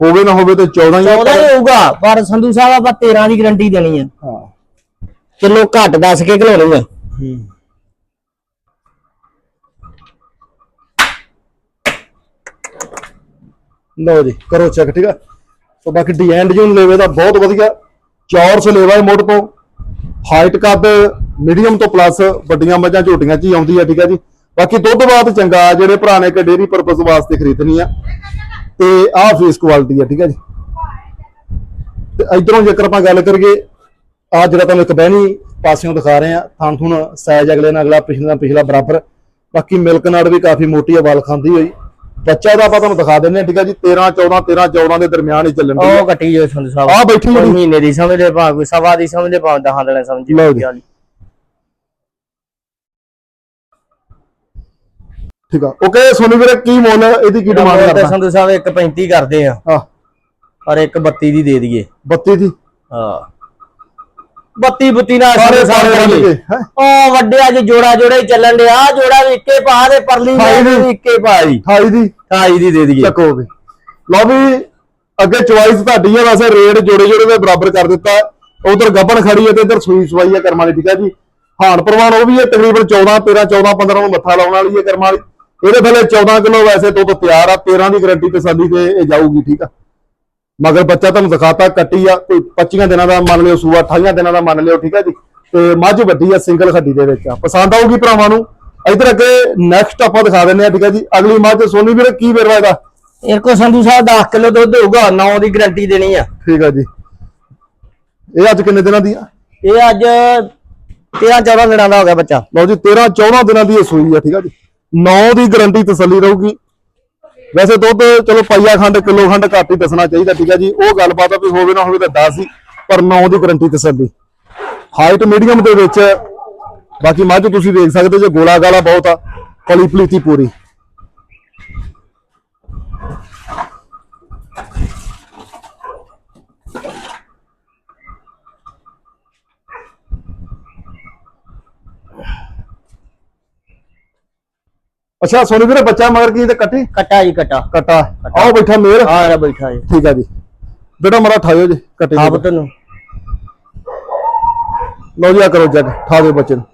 ਹੋਵੇ ਨਾ ਹੋਵੇ ਤੇ 14 ਹੀ ਆ 14 ਹੀ ਹੋਊਗਾ ਪਰ ਸੰਧੂ ਸਾਹਿਬ ਆਪਾਂ 13 ਦੀ ਗਰੰਟੀ ਦੇਣੀ ਆ। ਹਾਂ। ਕਿਲੋ ਘੱਟ ਦੱਸ ਕੇ ਘਲਾਉਣੀ ਆ ਲਓ ਜੀ, ਕਰੋ ਚੈੱਕ ਠੀਕ ਆ? ਸੋ ਬਾਕੀ ਡਿਜ਼ਾਈਨ ਡਿਜ਼ਾਈਨ ਲੈਵੇ ਦਾ ਬਹੁਤ ਵਧੀਆ ਚੌਰਸ ਲੈਵਾ ਹੈ ਮੋਢ ਤੋਂ ਹਾਈਟ ਕੱਦ ਮੀਡੀਅਮ ਤੋਂ ਪਲੱਸ ਵੱਡੀਆਂ ਮੱਝਾਂ ਝੋਟੀਆਂ ਚ ਹੀ ਆਉਂਦੀ ਆ, ਠੀਕ ਆ ਜੀ? ਬਾਕੀ ਦੁੱਧ ਬਾਤ ਚੰਗਾ, ਜਿਹੜੇ ਭਰਾ ਨੇ ਕਿ ਡੇਰੀ ਪਰਪਸ ਵਾਸਤੇ ਖਰੀਦਣੀ ਆ, ਤੇ ਆਹ ਫੇਸ ਕੁਆਲਿਟੀ ਆ, ਠੀਕ ਆ ਜੀ? ਤੇ ਇਧਰੋਂ ਜੇਕਰ ਆਪਾਂ ਗੱਲ ਕਰੀਏ ਆ ਜਿਹੜਾ ਤੁਹਾਨੂੰ ਇੱਕ ਬਹਿਣੀ ਪਾਸਿਓਂ ਦਿਖਾ ਰਹੇ ਆ ਥਾਂ ਥੁਣ ਸਾਈਜ਼ ਅਗਲੇ ਨਾਲ ਅਗਲਾ ਪਿਛਲੇ ਨਾਲ ਪਿਛਲਾ ਬਰਾਬਰ, ਬਾਕੀ ਮਿਲਕ ਨਾੜ ਵੀ ਕਾਫੀ ਮੋਟੀ ਆ, ਵਾਲ ਖਾਂਦੀ ਹੋਈ। ਬੱਚਾ ਦਾ ਆਪਾਂ ਤੁਹਾਨੂੰ ਦਿਖਾ ਆ ਠੀਕ ਆ ਜੀ 13 14 13 14 ਦੇ ਦਰਮਿਆਨ ਹੀ ਚੱਲਣ ਦੀ ਉਹ ਕੱਟੀ ਜੋ ਸੰਧੂ ਸਾਹਿਬ। ਆ ਬੈਠੀ ਜਿਹੜੀ ਮਹੀਨੇ ਦੀ ਸਮਝ ਲੈ ਭਾਵੇਂ ਕੋਈ ਸਵਾ ਦੀ ਸਮਝ ਲੈ ਭਾਵੇਂ ਦਹਾਂ ਦਿਨਾਂ ਸਮਝ ਲਓ ਜੀ। ਠੀਕ ਆ। ਓਕੇ ਸੋਨੀ ਵੀਰੇ ਕੀ ਮੁੱਲ ਇਹਦੀ ਕੀ ਡਿਮਾਂਡ ਕਰਦਾ ਸੰਧੂ ਸਾਹਿਬ 1.35 ਕਰਦੇ ਆ। ਹਾਂ ਪਰ ਇੱਕ 32 ਦੀ ਦੇ ਦਈਏ। 32 ਦੀ? ਹਾਂ। 32 ਬੁੱਤੀ ਨਾਲ ਸਾਰੇ ਸਾਰੇ ਕਰੀਏ। ਉਹ ਵੱਡੇ ਅੱਜ ਜੋੜਾ ਜੋੜਾ ਹੀ ਚੱਲਣ ਡਿਆ। ਜੋੜਾ ਵੀ ਇੱਕੇ ਪਾ ਦੇ ਪਰਲੀ ਦੀ। ਵੀ ਇੱਕੇ ਪਾ ਦੀ। 28 ਦੀ। 28 ਦੀ ਦੇ ਦਈਏ। ਚੱਕੋ ਵੀ। ਲਓ ਵੀ ਅੱਗੇ ਚੁਆਇਸ ਤੁਹਾਡੀ ਹੈ ਵੈਸੇ ਰੇਟ ਜੋੜੇ ਜੋੜੇ ਦੇ ਬਰਾਬਰ ਕਰ ਦਿੱਤਾ। ਉਧਰ ਗੱਬਣ ਖੜੀ ਹੈ ਤੇ ਇਧਰ ਸੂਈ ਸਵਾਈ ਹੈ ਕਰਮਾਂ ਦੀ ਠੀਕ ਹੈ ਜੀ? ਹਾਨ ਪ੍ਰਵਾਨ ਉਹ ਵੀ ਹੈ ਤਕਰੀਬਨ 14 13 14 15 ਨੂੰ ਮੱਥਾ ਲਾਉਣ ਵਾਲੀ ਹੈ ਕਰਮਾਂ ਵਾਲੀ। ਇਹਦੇ ਥੱਲੇ 14 ਕਿਲੋ ਵੈਸੇ ਤੋਂ ਤੋਂ ਤਿਆਰ ਆ 13 ਦੀ ਗਰੰਟੀ ਤਸੱਲੀ ਤੇ ਇਹ ਜਾਊਗੀ ਠੀਕ ਆ? ਮਗਰ ਬੱਚਾ ਤੁਹਾਨੂੰ ਦਿਖਾਤਾ ਕੱਟੀ ਆ ਕੋਈ 25 ਦਿਨਾਂ ਦਾ ਮੰਨ ਲਿਓ ਸੂਆ 28 ਦਿਨਾਂ ਦਾ ਮੰਨ ਲਿਓ ਠੀਕ ਹੈ ਜੀ? ਤੇ ਮੱਝ ਵੱਡੀ ਆ ਸਿੰਗਲ ਖੱਡੀ ਦੇ ਵਿੱਚ ਆ। ਪਸੰਦ ਆਊਗੀ ਭਰਾਵਾਂ ਨੂੰ? ਇਧਰ ਅੱਗੇ ਨੈਕਸਟ ਆਪਾਂ ਦਿਖਾ ਦਿੰਦੇ ਆ ਠੀਕ ਹੈ ਜੀ? ਅਗਲੀ ਮੱਝ ਸੋਨੀ ਵੀਰੇ ਕੀ ਵੇਰਵਾ ਇਹਦਾ? ਇਹ ਕੋ ਸੰਧੂ ਸਾਹਿਬ 10 ਕਿਲੋ ਦੁੱਧ ਹੋਊਗਾ 9 ਦੀ ਗਾਰੰਟੀ ਦੇਣੀ ਆ। ਠੀਕ ਆ ਜੀ। ਇਹ ਅੱਜ ਕਿੰਨੇ ਦਿਨਾਂ ਦੀ ਆ? ਇਹ ਅੱਜ 13 14 ਦਿਨਾਂ ਦਾ ਹੋ ਗਿਆ ਬੱਚਾ। ਲਓ ਜੀ 13 14 ਦਿਨਾਂ ਦੀ ਇਹ ਸੂਈ ਆ ਠੀਕ ਆ ਜੀ? 9 ਦੀ ਗਾਰੰਟੀ ਤਸੱਲੀ ਰਹੂਗੀ। ਵੈਸੇ ਦੁੱਧ ਚਲੋ ਪਾਈਆ ਖੰਡ, ਕਿਲੋ ਖੰਡ ਘੱਟ ਹੀ ਦੱਸਣਾ ਚਾਹੀਦਾ, ਠੀਕ ਹੈ ਜੀ। ਉਹ ਗੱਲਬਾਤ ਆ ਵੀ ਹੋਵੇ ਨਾ ਹੋਵੇ ਤਾਂ 10 ਹੀ, ਪਰ 9 ਦੀ ਗਾਰੰਟੀ ਤਸੱਲੀ ਹਾਈਟ ਮੀਡੀਅਮ ਦੇ ਵਿੱਚ, ਬਾਕੀ ਮੱਝ ਤੁਸੀਂ ਦੇਖ ਸਕਦੇ ਜੇ ਗੋਲਾ ਗਾਲਾ ਬਹੁਤ ਆ ਪਲੀ ਪਲੀਤੀ ਪੂਰੀ। ਅੱਛਾ ਸੋਨੀ ਵੀਰੇ ਬੱਚਾ ਮਗਰ ਕੀ ਤੇ ਕੱਟੀ? ਕਟਾ ਜੀ ਕਟਾ। ਕਟਾ। ਆਓ ਬੈਠਾ ਮੇਰ ਆ ਰਿਹਾ ਬੈਠਾ ਜੀ। ਠੀਕ ਆ ਜੀ। ਬੇਟਾ ਮਰਾ ਠਾਇਓ ਜੀ ਕੱਟੇ ਆਪ। ਤੈਨੂੰ। ਲਓ ਜੀ ਆ ਕਰੋ ਜੱਗ ਠਾ ਦਿਓ ਬੱਚੇ ਨੂੰ।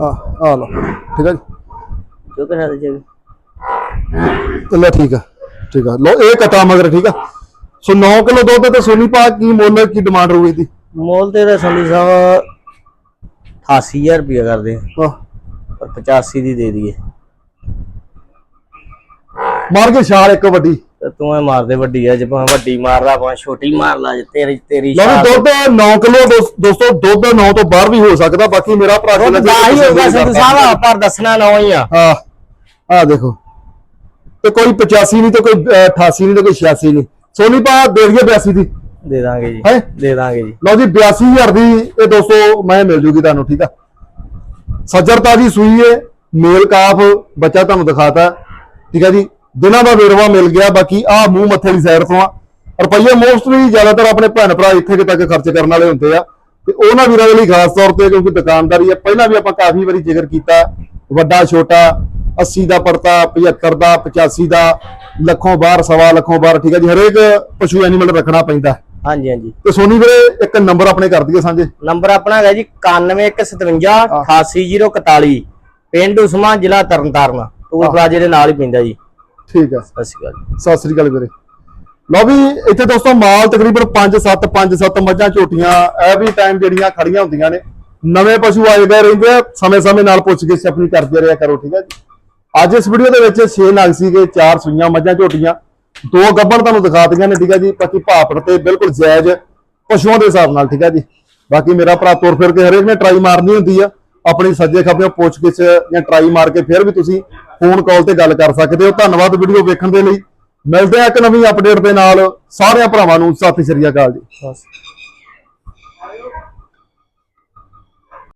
ਆ ਆ ਲਓ। ਠੀਕ ਆ ਜੀ। ਜੋ ਕਰਾ ਦੇ ਜੀ ਚਲੋ ਠੀਕ ਆ ਠੀਕ ਆ। ਲਓ ਇਹ ਕਟਾ ਮਗਰ ਠੀਕ ਆ। ਸੋ 9 ਕਿਲੋ ਦੁੱਧ ਤੇ ਸੋਨੀ ਪਾ ਕੀ ਮੁੱਲ ਕੀ ਡਿਮਾਂਡ ਰਹੂਗੀ ਇਹਦੀ? ਮੋਲ ਤੇ ਤਾਂ ਸੰਧੂ ਸਾਹਿਬ 88000 ਰੁਪਇਆ ਕਰਦੇ ਆ, 85 ਦੀ ਦੇ ਦਈਏ। ਮਾਰ ਕੇ ਛਾਲ ਇੱਕ ਵੱਡੀ। ਤੇ ਤੂੰ ਐ ਮਾਰਦੇ ਵੱਡੀ ਆ ਜੇ ਭਾਵੇਂ ਵੱਡੀ ਮਾਰ ਲਾ ਭਾਵੇਂ ਛੋਟੀ ਮਾਰ ਲਾ ਜੇ ਤੇਰੀ ਤੇਰੀ ਲਓ ਵੀ ਦੁੱਧ 9 ਕਿਲੋ ਦੋਸਤੋ ਦੁੱਧ 9 ਤੋਂ ਬਾਹਰ ਵੀ ਹੋ ਸਕਦਾ ਬਾਕੀ ਮੇਰਾ ਭਰਾ ਦੁੱਧ ਦਾ ਹੀ ਹੋਊਗਾ ਸੰਧੂ ਸਾਹਿਬ ਪਰ ਦੱਸਣਾ ਨਾ ਹੀ ਆ। ਹਾਂ ਆ ਦੇਖੋ। ਤੇ ਕੋਈ 85 ਨਹੀਂ ਤੇ ਕੋਈ ਅਹ, 88 ਨਹੀਂ ਤੇ ਕੋਈ 86 ਨਹੀਂ। ਸੋਨੀ ਪਾ ਦੇ ਦਈਏ 82 ਦੀ। ਦੇ ਦਾਂਗੇ ਜੀ ਹੈ? ਦੇ ਦਾਂਗੇ ਜੀ। ਲਓ ਜੀ 82000 ਦੀ ਇਹ ਦੋਸਤੋ ਮੈਂ ਮਿਲ ਜੂਗੀ ਤੁਹਾਨੂੰ ਠੀਕ ਆ? ਸੱਜਰਤਾ ਦੀ ਸੂਈ ਹੈ ਮੇਲ ਕਾਫ, ਬੱਚਾ ਤੁਹਾਨੂੰ ਦਿਖਾਤਾ। ਠੀਕ ਹੈ ਜੀ, ਦਿਨਾਂ ਦਾ ਵੇਰਵਾ ਮਿਲ ਗਿਆ, ਬਾਕੀ ਆ ਮੂੰਹ ਮੱਥੇ ਵਾਲੀ ਸਾਈਡ ਤੋਂ ਆ। ਰੁਪਈਆ ਮੋਸਟਲੀ ਜ਼ਿਆਦਾਤਰ ਆਪਣੇ ਭੈਣ ਭਰਾ ਇੱਥੇ ਕਿ ਤੱਕ ਖਰਚ ਕਰਨ ਵਾਲੇ ਹੁੰਦੇ ਆ। ਤੇ ਉਹਨਾਂ ਵੀਰਾਂ ਦੇ ਲਈ ਖਾਸ ਤੌਰ ਤੇ, ਕਿਉਂਕਿ ਦੁਕਾਨਦਾਰੀ ਹੈ ਪਹਿਲਾਂ ਵੀ ਆਪਾਂ ਕਾਫੀ ਵਾਰੀ ਜ਼ਿਕਰ ਕੀਤਾ। ਵੱਡਾ, ਛੋਟਾ 80 ਦਾ ਪਰਤਾ 75 ਦਾ 85 ਦਾ, ਲੱਖੋਂ ਬਾਹਰ, ਸਵਾ ਲੱਖੋਂ ਬਾਹਰ, ਠੀਕ ਹੈ ਜੀ, ਹਰੇਕ ਪਸ਼ੂ ਐਨੀਮਲ ਰੱਖਣਾ ਪੈਂਦਾ। ਹਾਂਜੀ ਹਾਂਜੀ। ਤੇ ਸੋਨੀ ਵੀਰੇ ਇੱਕ ਨੰਬਰ ਆਪਣੇ ਕਰ ਦਈਏ ਸਾਂਝੇ। ਨੰਬਰ ਆਪਣਾ ਹੈਗਾ ਜੀ 9157 88041 ਪਿੰਡ ਉਸਮਾ ਜ਼ਿਲ੍ਹਾ ਤਰਨਤਾਰਨ। ਟੂਲ ਪਲਾਜ਼ੇ ਦੇ ਨਾਲ ਹੀ ਪੈਂਦਾ ਜੀ। ਠੀਕ ਆ ਸਤਿ ਸ਼੍ਰੀ ਅਕਾਲ। ਸਤਿ ਸ੍ਰੀ ਅਕਾਲ ਵੀਰੇ। ਲਓ ਵੀ ਇੱਥੇ ਦੋਸਤੋ ਮਾਲ ਤਕਰੀਬਨ 5-7 5-7 ਮੱਝਾਂ ਝੋਟੀਆਂ ਐਵਰੀ ਟਾਈਮ ਜਿਹੜੀਆਂ ਖੜੀਆਂ ਹੁੰਦੀਆਂ ਨੇ। ਨਵੇਂ ਪਸ਼ੂ ਆਏ ਗਏ ਰਹਿੰਦੇ ਸਮੇਂ-ਸਮੇਂ ਨਾਲ ਪੁੱਛ ਕੇ ਆਪਣੀ ਕਰਦੇ ਰਿਹਾ ਕਰੋ ਠੀਕ ਹੈ ਜੀ। ਅੱਜ ਇਸ ਵੀਡੀਓ ਦੇ ਵਿੱਚ 6 ਨਗ ਸੀਗੇ 4 ਸੂਈਆਂ ਮੱਝਾਂ ਝੋਟੀਆਂ। ਦੋ ਗੱਬਣ ਤੁਹਾਨੂੰ ਦਿਖਾ ਨੇ, ਠੀਕ ਹੈ ਜੀ? ਬਾਕੀ ਭਾਪੜ ਤੇ ਬਿਲਕੁਲ ਜਾਇਜ਼ ਪਸ਼ੂਆਂ ਦੇ ਹਿਸਾਬ ਨਾਲ, ਠੀਕ ਹੈ ਜੀ? ਬਾਕੀ ਮੇਰਾ ਭਰਾ ਤੁਰ ਫਿਰ ਕੇ ਹਰੇਕ ਨੇ ਟਰਾਈ ਮਾਰਨੀ ਹੁੰਦੀ ਆ, ਆਪਣੀ ਸੱਜੇ ਖੱਬੇ ਪੁੱਛ ਕੇ ਜਾਂ ਟਰਾਈ ਮਾਰ ਕੇ ਫਿਰ ਵੀ ਤੁਸੀਂ ਫੋਨ ਕਾਲ ਤੇ ਗੱਲ ਕਰ ਸਕਦੇ ਹੋ। ਧੰਨਵਾਦ ਵੀਡੀਓ ਵੇਖਣ ਦੇ ਲਈ। ਮਿਲਦੇ ਆ ਇੱਕ ਨਵੀਂ ਅਪਡੇਟ ਦੇ ਨਾਲ। ਸਾਰਿਆਂ ਭਰਾਵਾਂ ਨੂੰ ਸਤਿ ਸ਼੍ਰੀ ਅਕਾਲ ਜੀ।